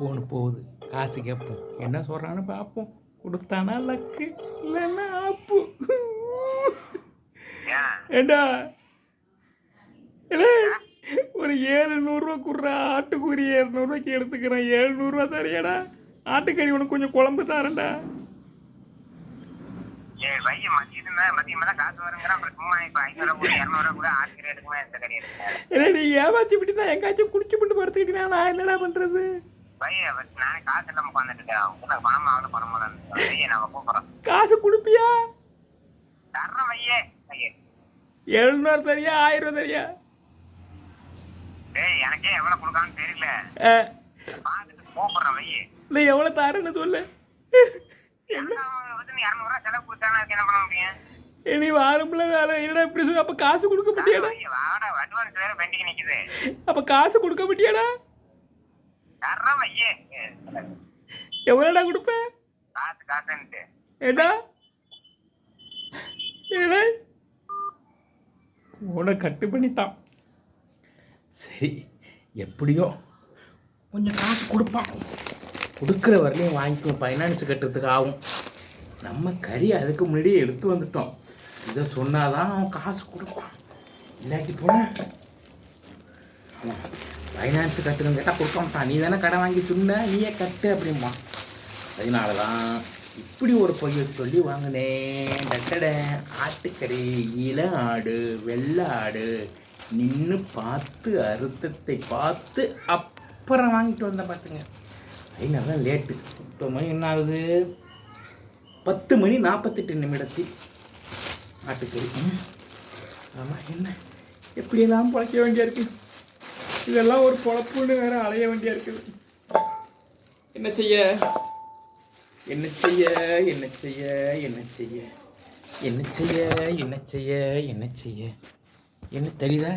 Phone போகுது. காசு கேட்போம். என்ன சொல்கிறான்னு பார்ப்போம். கொடுத்தானா லக்கு இல்லைன்னா ஆப்பு. ஏண்டா? ஒரு ஏழு நூறுரூவா குடுறா ஆட்டுக்குரி ஏழுநூறுவாய்க்கு எடுத்துக்கிறேன். ஏழுநூறுவா தரியாடா ஆட்டுக்கறி உனக்கு கொஞ்சம் குழம்பு நீ ஏமாத்தி விட்டு நான் எங்காச்சும் குடிச்சு விட்டு படுத்துக்கிட்டீங்கன்னா நான் என்னடா நானே காசு கொடுப்பியா? எழுநூறு தரியா ஆயிரம் தரியா? டேய் எனக்கே எவ்வளவு கொடுக்கான்னு தெரியல. ஆ, பார்த்துட்டு கூப்பிடுறேன் வையே இல்லை எவ்வளோ தரேன்னு சொல்லு. நீ நீ வாரம்ல வேலை. என்னடா இப்படி சொல்லி அப்போ காசு கொடுக்க மாட்டியாடா? அப்போ காசு கொடுக்க மாட்டியாடா? தர்றேன் வையே எவ்வளோடா கொடுப்பேன் காசு காசுன்ட்டு. ஏடா ஏடா உன கட்டு பண்ணிட்டான். சரி எப்படியோ கொஞ்சம் காசு கொடுப்பான். கொடுக்குற வரலையும் வாங்கிக்குவோம். ஃபைனான்ஸ் கட்டுறதுக்கு ஆகும். நம்ம கறி அதுக்கு முன்னாடியே எடுத்து வந்துட்டோம். இதை சொன்னாதான் அவன் காசு கொடுப்பான். இல்லாட்டி அவன் ஃபைனான்ஸ் கட்டுன்னு கேட்டால் கொடுக்க நீ தானே கடை வாங்கி சொன்ன நீயே கட்டு அப்படிம்மா அதனால தான் இப்படி ஒரு பொய்யை சொல்லி வாங்கினேன். டட்டட ஆட்டுக்கறி இள ஆடு வெள்ளை ஆடு நின்று பார்த்து அறுத்தத்தை பார்த்து அப்புறம் வாங்கிட்டு வந்தேன் பார்த்துங்க அதனால தான் லேட்டு இப்போ மணி என்ன ஆகுது? பத்து மணி நாற்பத்தெட்டு நிமிடத்தில். ஆட்டுக்கறி. ஆமாம் என்ன? எப்படியெல்லாம் பொழைக்க வேண்டியா இதெல்லாம் ஒரு பொழப்புன்னு வேற அலைய வேண்டியா இருக்குது. என்ன செய்ய? என்ன செய்ய? என்ன செய்ய? என்ன செய்ய? என்ன செய்ய? என்ன செய்ய? என்ன செய்ய? என்ன தெரியுதா?